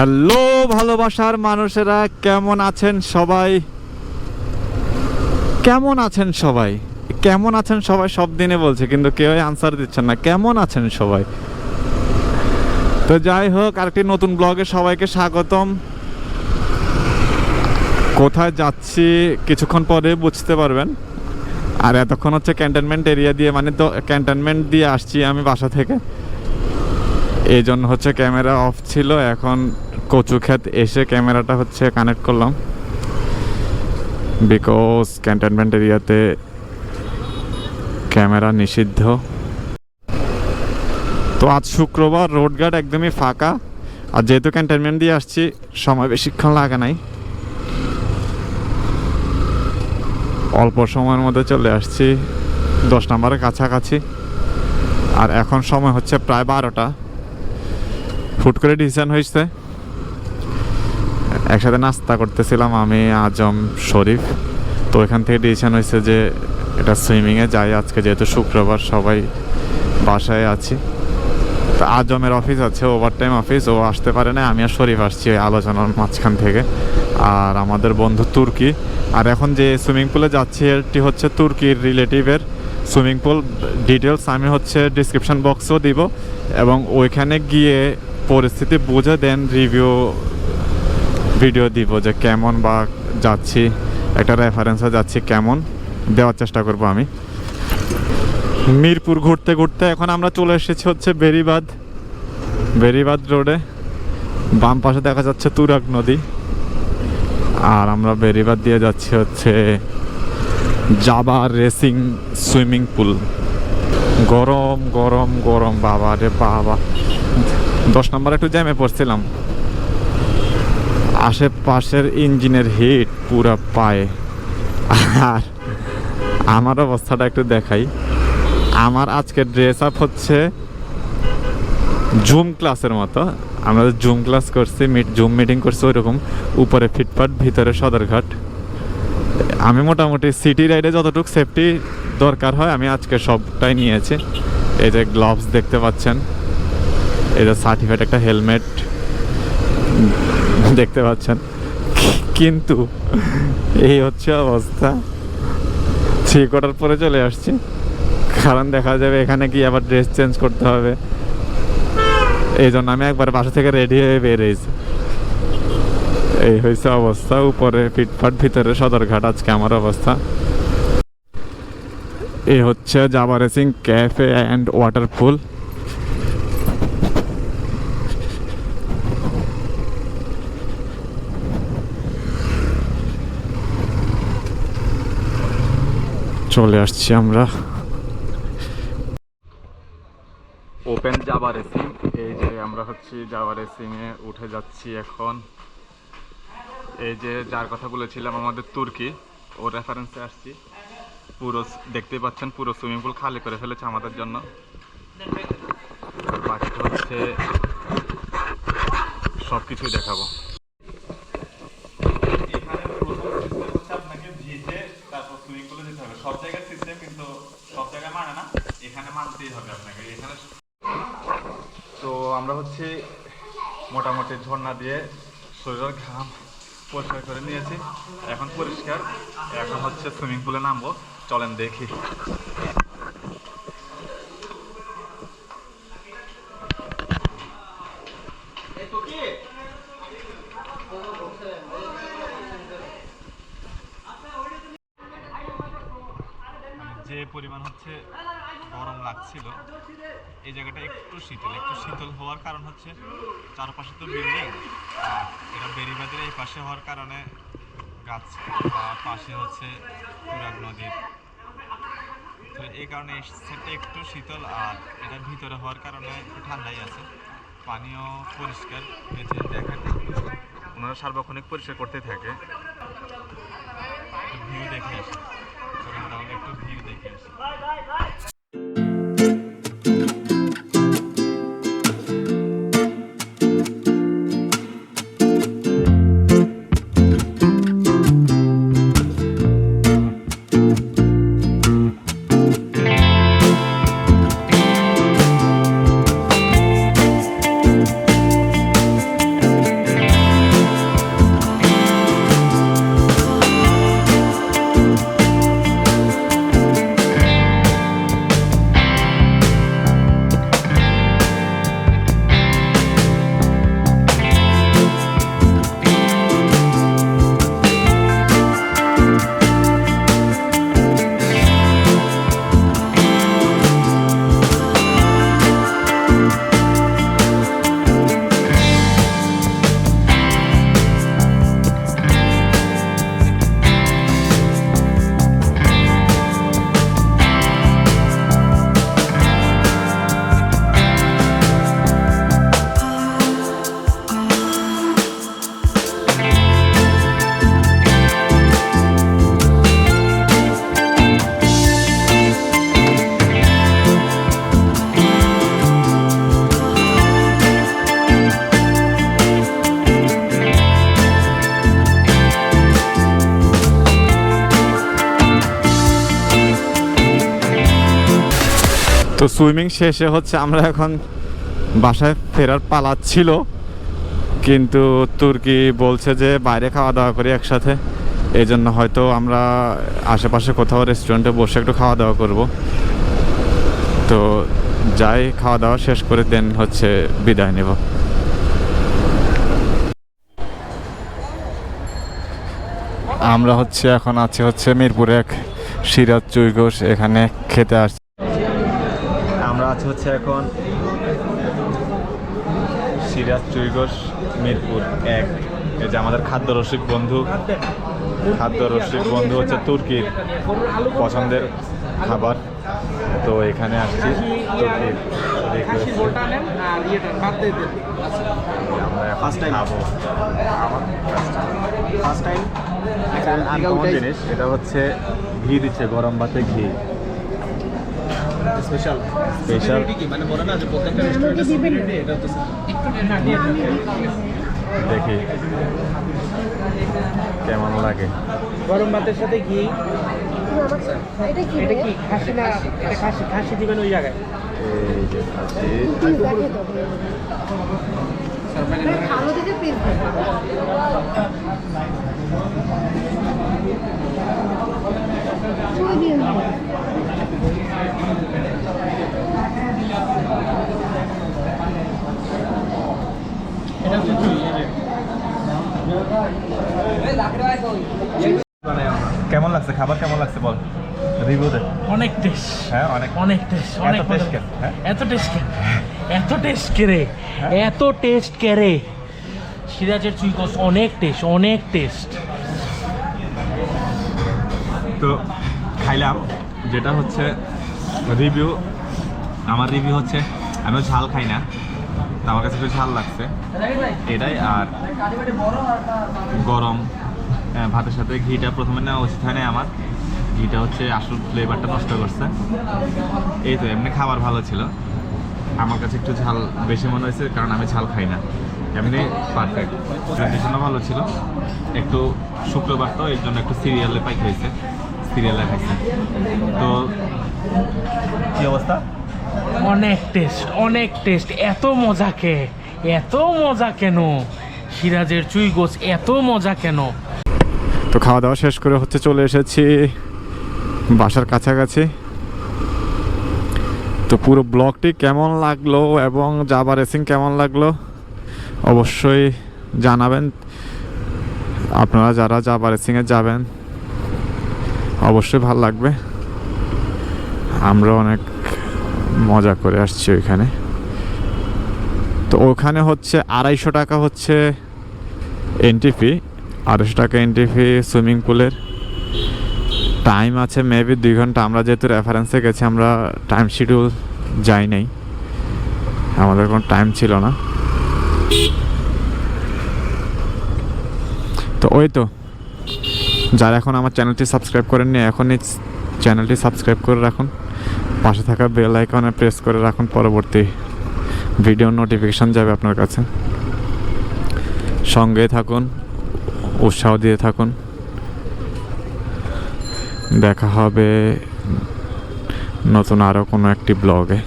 Hello ভালোবাসার মানুষেরা, কেমন আছেন সবাই? কেমন আছেন সবাই? কেমন আছেন সবাই সব দিনে বলছে, কিন্তু কেউ আনসার দিচ্ছেন না। কেমন আছেন সবাই? তো যাই হোক, আরেকটি নতুন ব্লগে সবাইকে স্বাগতম। কোথায় যাচ্ছি কিছুক্ষণ পরে বুঝতে পারবেন। আর এতক্ষণ হচ্ছে ক্যান্টনমেন্ট এরিয়া দিয়ে মানে তো ক্যান্টনমেন্ট দিয়ে আসছি আমি বাসা থেকে। এই জন্য হচ্ছে ক্যামেরা অফ ছিল, এখন কচুক্ষেত এসে ক্যামেরাটা হচ্ছে কানেক্ট করলাম। বিকজ ক্যান্টনমেন্ট এরিয়াতে ক্যামেরা নিষিদ্ধ। তো আজ শুক্রবার রোডঘাট একদমই ফাঁকা। আর যেহেতু ক্যান্টনমেন্ট দিয়ে আসছি, সময় বেশিক্ষণ লাগে নাই। অল্প সময়ের মধ্যে চলে আসছি। দশ নম্বরের কাছাকাছি। আর এখন সময় হচ্ছে প্রায় বারোটা। ফুট করে ডিসিশন হয়েছে। একসাথে নাস্তা করতেছিলাম আমি, আজম, শরীফ। তো এখান থেকে ডিসিশন হয়েছে যে এটা সুইমিংয়ে যাই। আজকে যেহেতু শুক্রবার, সবাই বাসায় আছি। তো আজমের অফিস আছে ওভার টাইম অফিস ও আসতে পারে না। আমি আর শরীফ আসছি ওই আলোচনার মাঝখান থেকে। আর আমাদের বন্ধু তুর্কি। আর এখন যে সুইমিং পুলে যাচ্ছি, এটি হচ্ছে তুর্কির রিলেটিভের সুইমিং পুল ডিটেলস আমি হচ্ছে ডিসক্রিপশন বক্সও দিব। এবং ওইখানে গিয়ে পরিস্থিতি বুঝে দেন রিভিউ ভিডিও দিব যে কেমন বা যাচ্ছি, একটা রেফারেন্সে যাচ্ছি কেমন, দেওয়ার চেষ্টা করব আমি। মিরপুর ঘুরতে ঘুরতে এখন আমরা চলে এসেছি হচ্ছে বেরিবাদ বেরিবাদ রোডে বাম পাশে দেখা যাচ্ছে তুরাগ নদী। আর আমরা বেরিবাদ দিয়ে যাচ্ছি হচ্ছে জাবা রেসিং সুইমিং পুল গরম গরম গরম, বাবা রে বাবা। দশ নম্বর একটু জ্যামে পড়ছিলাম। আশেপাশের ইঞ্জিনের হিট পুরো পায়ে। আর আমার অবস্থাটা একটু দেখাই। আমার আজকের ড্রেস আপ হচ্ছে জুম ক্লাসের মতো। আমরা জুম ক্লাস করছি মিট জুম মিটিং করছি ওইরকম। উপরে ফিটফাট ভিতরে সদরঘাট। আমি মোটামুটি সিটি রাইডে যতটুকু সেফটি দরকার হয়, আমি আজকে সবটাই নিয়েছি। এই যে গ্লাভস দেখতে পাচ্ছেন। এই যে সার্টিফাইড একটা হেলমেট দেখতে পাচ্ছেন। কিন্তু এই হচ্ছে অবস্থা। থ্রি কোয়ার্টার পরে চলে আসছি। কারণ দেখা যাবে এখানে গিয়ে আবার ড্রেস চেঞ্জ করতে হবে। এই জন্য আমি একবার বাসা থেকে রেডি হয়ে বেরিয়েছি। এই হয়েছে অবস্থা। উপরে ফিটফাট, ভিতরে সদরঘাট। আজকে আমার অবস্থা। এই হচ্ছে জাবারেসিং ক্যাফে অ্যান্ড ওয়াটারফুল চলে আসছি আমরা। ওপেন জাবা রেসিং এই যে আমরা হচ্ছে জাবা রেসিংয়ে উঠে যাচ্ছি এখন। এই যে যার কথা বলেছিলাম আমাদের তুর্কি, ও রেফারেন্সে আসছি। পুরো দেখতে পাচ্ছেন, পুরো সুইমিং পুল খালি করে ফেলেছে আমাদের জন্য। বাকি হচ্ছে সব কিছুই দেখাবো আপনাকে ভিজে তারপর সুইমিং পুলে যেতে হবে সব জায়গায় সিস্টেম কিন্তু সব জায়গায় মানে না এখানে মানতেই হবে আপনাকে, এখানে তো আমরা হচ্ছে মোটামুটি ঝর্ণা দিয়ে শরীরের ঘাম পরিষ্কার করে নিয়েছি। এখন পরিষ্কার, এখন হচ্ছে সুইমিং পুলে নামবো, চলেন দেখি। যে পরিমাণ হচ্ছে গরম লাগছিল। এই জায়গাটা একটু শীতল। একটু শীতল হওয়ার কারণ হচ্ছে চারপাশে তো বিল্ডিং। এটা বেরিবাদের এই পাশে হওয়ার কারণে গাছ পাশে হচ্ছে তুরাগ নদীর তো এই কারণে সেটটা একটু শীতল আর এটার ভিতরে হওয়ার কারণে একটু ঠান্ডাই আছে। পানিও পরিষ্কার। হয়েছে দেখেন ওনারা সার্বক্ষণিক পরিষ্কার করতে থাকে। ভিউ দেখে আসি। একটু ভিউ দেখে আসি। তো সুইমিং শেষে হচ্ছে আমরা এখন বাসায় ফেরার পালাচ্ছিল কিন্তু তুর্কি বলছে যে বাইরে খাওয়া দাওয়া করি একসাথে। এই জন্য হয়তো আমরা আশেপাশে কোথাও রেস্টুরেন্টে বসে একটু খাওয়া দাওয়া করব। তো যাই, খাওয়া দাওয়া শেষ করে দেন হচ্ছে বিদায় নেব। আমরা হচ্ছে এখন আছি হচ্ছে মিরপুরে এক সিরাজ চুইঘোষ এখানে খেতে আসছি। আছি হচ্ছে এখন সিরাজ চুইঘোষ মিরপুর এক। এই যে আমাদের খাদ্য রসিক বন্ধু। খাদ্য রসিক বন্ধু হচ্ছে তুর্কির পছন্দের খাবার। তো এখানে আসছি তুর্কির। জিনিস এটা হচ্ছে ঘি দিচ্ছে গরম ভাতে ঘি। স্পেশাল। স্পেশাল। মানে বলে না যে প্রত্যেকটা রেস্টুরেন্টে এটা তো। দেখি। কেমন লাগে? গরম ভাতের সাথে ঘি। এটা কি? এটা কি? খাসি না? এটা খাসি। খাসি দিবেন ওই জায়গায়? এই যে খাচ্ছি। দেখে তো ভালো দিকে পিস ছবি দিন এটা হচ্ছে কি এই যে কেমন লাগছে? খাবার কেমন লাগছে বল? রিভিউ দে। অনেক টেস্ট হ্যাঁ অনেক। অনেক টেস্ট অনেক মজা। কেন, হ্যাঁ? এত টেস্ট কেন এত টেস্ট কেরে এত টেস্ট কেরে সিরাজের চুইকস অনেক টেস্ট অনেক টেস্ট তো খাইলাম যেটা হচ্ছে রিভিউ আমার রিভিউ হচ্ছে আমিও ঝাল খাই না। আমার কাছে একটু ঝাল লাগছে। এটাই আর গরম আহ, ভাতের সাথে ঘিটা প্রথমে নেওয়া উচিত হয় না আমার। ঘিটা হচ্ছে আসল ফ্লেভারটা নষ্ট করছে। এই তো এমনি খাবার ভালো ছিল। আমার কাছে একটু ঝাল বেশি মনে হয়েছে কারণ আমি ঝাল খাই না। এমনি পারফেক্ট কন্ডিশনও ভালো ছিল। একটু শুক্রবার তো এর জন্য একটু সিরিয়ালে পাইক হয়েছে। সিরিয়ালে খাইছে। তো কি অবস্থা? অনেক টেস্ট অনেক টেস্ট, এত মজা কে, এত মজা কেন? সিরাজের চুই গোছ এত মজা কেন? তো খাওয়া দাওয়া শেষ করে হচ্ছে চলে এসেছি বাসার কাছাকাছি। তো পুরো ব্লগটি কেমন লাগল এবং জাবা রেসিং কেমন লাগল অবশ্যই জানাবেন। আপনারা যারা জাবা রেসিংয়ে যাবেন, অবশ্যই ভালো লাগবে। আমরা অনেক মজা করে আসছি ওইখানে। তো ওখানে হচ্ছে আড়াইশো টাকা হচ্ছে এন্ট্রি ফি আড়াইশো টাকা এন্ট্রি ফি সুইমিং পুলের টাইম আছে মেবি দুই ঘণ্টা। আমরা যেহেতু রেফারেন্সে গেছি, আমরা টাইম শিডিউল যাই নাই। আমাদের কোনো টাইম ছিল না। তো ওই তো। যারা এখন আমার চ্যানেলটি সাবস্ক্রাইব করেননি, এখনই চ্যানেলটি সাবস্ক্রাইব করে রাখুন। পাশে থাকা বেল আইকনে প্রেস করে রাখুন, পরবর্তী ভিডিও নোটিফিকেশান যাবে আপনার কাছে। সঙ্গে থাকুন, উৎসাহ দিয়ে থাকুন। দেখা হবে নতুন আরও কোনো একটি ব্লগে